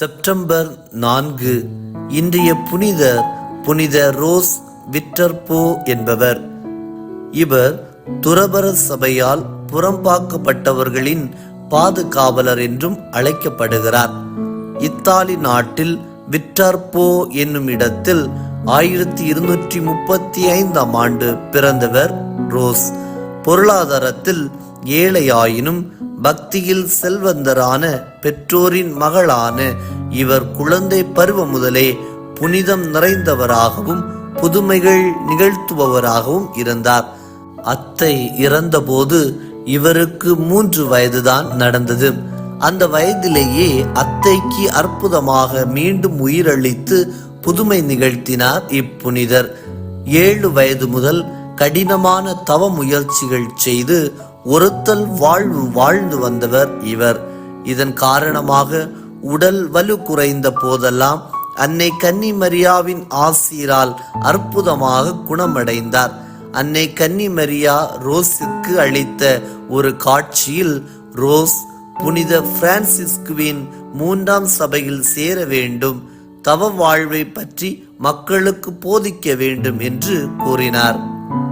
September நான்கு இன்றைய புனிதர் புனித ரோஸ் விட்டர்போ என்பவர். இவர் துறவர சபையால் புறம்பாக்கப்பட்டவர்களின் பாதுகாவலர் என்றும் அழைக்கப்படுகிறார். இத்தாலி நாட்டில் விட்டர்போ என்னும் இடத்தில் ஆயிரத்தி இருநூற்றி முப்பத்தி ஐந்தாம் ஆண்டு பிறந்தவர் ரோஸ். பொருளாதாரத்தில் ஏழையாயினும் பக்தியில் செல்வந்தரான பெற்றோரின் மகளான இவர் குழந்தை பருவம் முதலே புனிதம் நிறைந்தவராகவும் புதுமைகள் நிகழ்த்துபவராகவும் இருந்தார். அத்தை இறந்தபோது இவருக்கு மூன்று வயதுதான் நடந்தது. அந்த வயதிலேயே அத்தைக்கு அற்புதமாக மீண்டும் உயிரளித்து புதுமை நிகழ்த்தினார் இப்புனிதர். ஏழு வயது முதல் கடினமான தவ முயற்சிகள் செய்து ஒருத்தல் வாழ்வு வாழ்ந்து வந்தவர் இவர். இதன் காரணமாக உடல் வலு குறைந்த போதெல்லாம் அன்னை கன்னி மரியாவின் ஆசீரால் அற்புதமாக குணமடைந்தார். அன்னை கன்னி மரியா ரோஸுக்கு அளித்த ஒரு காட்சியில் ரோஸ் புனித பிரான்சிஸ்குவின் மூன்றாம் சபையில் சேர வேண்டும் தவ வாழ்வை பற்றி மக்களுக்கு போதிக்க வேண்டும் என்று கூறினார்.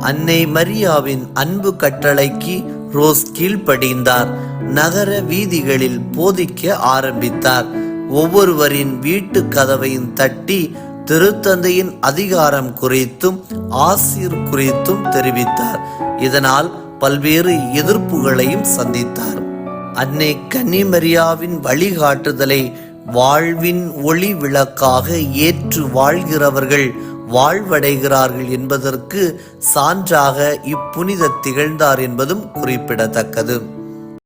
அன்னை மரியாவின் அன்பு கட்டளைக்கு ரோஸ் கீழ்ப்படிந்தார். நகர வீதிகளில் போதிக்க ஆரம்பித்தார். ஒவ்வொருவரின் வீட்டு கதவையும் தட்டி திருத்தந்தையின் அதிகாரம் குறித்தும் ஆசிர் குறித்தும் தெரிவித்தார். இதனால் பல்வேறு எதிர்ப்புகளையும் சந்தித்தார். அன்னை கன்னிமரியாவின் வழிகாட்டுதலை வாழ்வின் ஒளி விளக்காக ஏற்று வாழ்கிறவர்கள் வாழ்வடைகிறார்கள் என்பதற்கு சான்றாக இப்புனித திகழ்ந்தார் என்பதும் குறிப்பிடத்தக்கது.